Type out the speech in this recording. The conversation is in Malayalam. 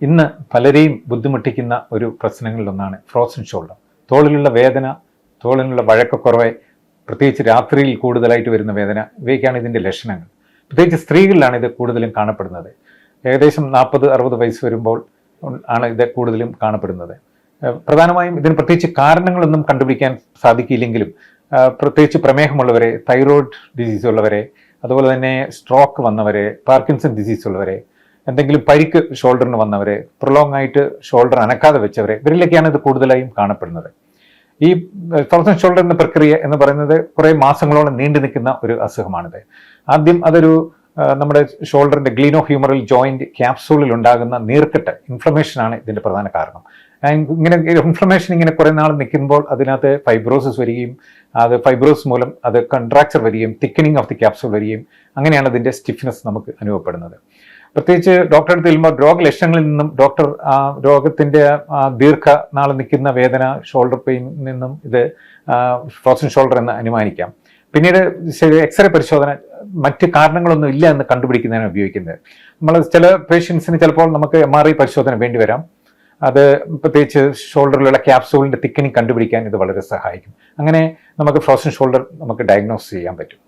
ഇന്ന് പലരെയും ബുദ്ധിമുട്ടിക്കുന്ന ഒരു പ്രശ്നങ്ങളിലൊന്നാണ് ഫ്രോസൺ ഷോൾഡർ തോളിലുള്ള വേദന തോളിനുള്ള വഴക്കക്കുറവ് പ്രത്യേകിച്ച് രാത്രിയിൽ കൂടുതലായിട്ട് വരുന്ന വേദന ഇവയൊക്കെയാണ് ഇതിന്റെ ലക്ഷണങ്ങൾ. പ്രത്യേകിച്ച് സ്ത്രീകളിലാണ് ഇത് കൂടുതലും കാണപ്പെടുന്നത്. ഏകദേശം നാൽപ്പത് അറുപത് വയസ്സ് വരുമ്പോൾ ആണ് ഇത് കൂടുതലും കാണപ്പെടുന്നത്. പ്രധാനമായും ഇതിന് പ്രത്യേകിച്ച് കാരണങ്ങളൊന്നും കണ്ടുപിടിക്കാൻ സാധിക്കില്ലെങ്കിലും പ്രത്യേകിച്ച് പ്രമേഹമുള്ളവരെ തൈറോയ്ഡ് ഡിസീസ് ഉള്ളവരെ അതുപോലെ തന്നെ സ്ട്രോക്ക് വന്നവരെ പാർക്കിൻസൺ ഡിസീസ് ഉള്ളവരെ എന്തെങ്കിലും പരിക്ക് ഷോൾഡറിന് വന്നവരെ പ്രൊലോങ് ആയിട്ട് ഷോൾഡർ അനക്കാതെ വെച്ചവരെ ഇവരിലൊക്കെയാണ് ഇത് കൂടുതലായും കാണപ്പെടുന്നത്. ഈ ഫ്രോസൺ ഷോൾഡർ എന്ന പ്രക്രിയ എന്ന് പറയുന്നത് കുറേ മാസങ്ങളോളം നീണ്ടു നിൽക്കുന്ന ഒരു അസുഖമാണിത്. ആദ്യം അതൊരു നമ്മുടെ ഷോൾഡറിന്റെ ഗ്ലീനോ ഹ്യൂമറൽ ജോയിന്റ് ക്യാപ്സൂളിൽ ഉണ്ടാകുന്ന നീർക്കെട്ട് ഇൻഫ്ലമേഷൻ ആണ് ഇതിന്റെ പ്രധാന കാരണം. ഇങ്ങനെ ഇൻഫ്ലമേഷൻ ഇങ്ങനെ കുറേ നാൾ നിൽക്കുമ്പോൾ അതിനകത്ത് ഫൈബ്രോസിസ് വരികയും അത് ഫൈബ്രോസ് മൂലം അത് കൺട്രാക്ചർ വരികയും തിക്കനിങ് ഓഫ് ദി ക്യാപ്സൂൾ വരികയും അങ്ങനെയാണ് അതിന്റെ സ്റ്റിഫ്നെസ് നമുക്ക് അനുഭവപ്പെടുന്നത്. പ്രത്യേകിച്ച് ഡോക്ടറെ അടുത്ത് ചെല്ലുമ്പോൾ രോഗലക്ഷണങ്ങളിൽ നിന്നും ഡോക്ടർ രോഗത്തിന്റെ ദീർഘ നാൾ നിൽക്കുന്ന വേദന ഷോൾഡർ പെയിൻ നിന്നും ഇത് ഫ്രോസൺ ഷോൾഡർ എന്ന് അനുമാനിക്കാം. പിന്നീട് എക്സ്റേ പരിശോധന മറ്റ് കാരണങ്ങളൊന്നും ഇല്ല എന്ന് കണ്ടുപിടിക്കുന്നതിന് ഉപയോഗിക്കുന്നത്. നമ്മൾ ചില പേഷ്യൻസിന് ചിലപ്പോൾ നമുക്ക് എം ആർ ഐ പരിശോധന വേണ്ടി വരാം. അത് പ്രത്യേകിച്ച് ഷോൾഡറിലുള്ള ക്യാപ്സൂളിന്റെ തിക്കനിങ് കണ്ടുപിടിക്കാൻ ഇത് വളരെ സഹായിക്കും. അങ്ങനെ നമുക്ക് ഫ്രോസൺ ഷോൾഡർ നമുക്ക് ഡയഗ്നോസ് ചെയ്യാൻ പറ്റും.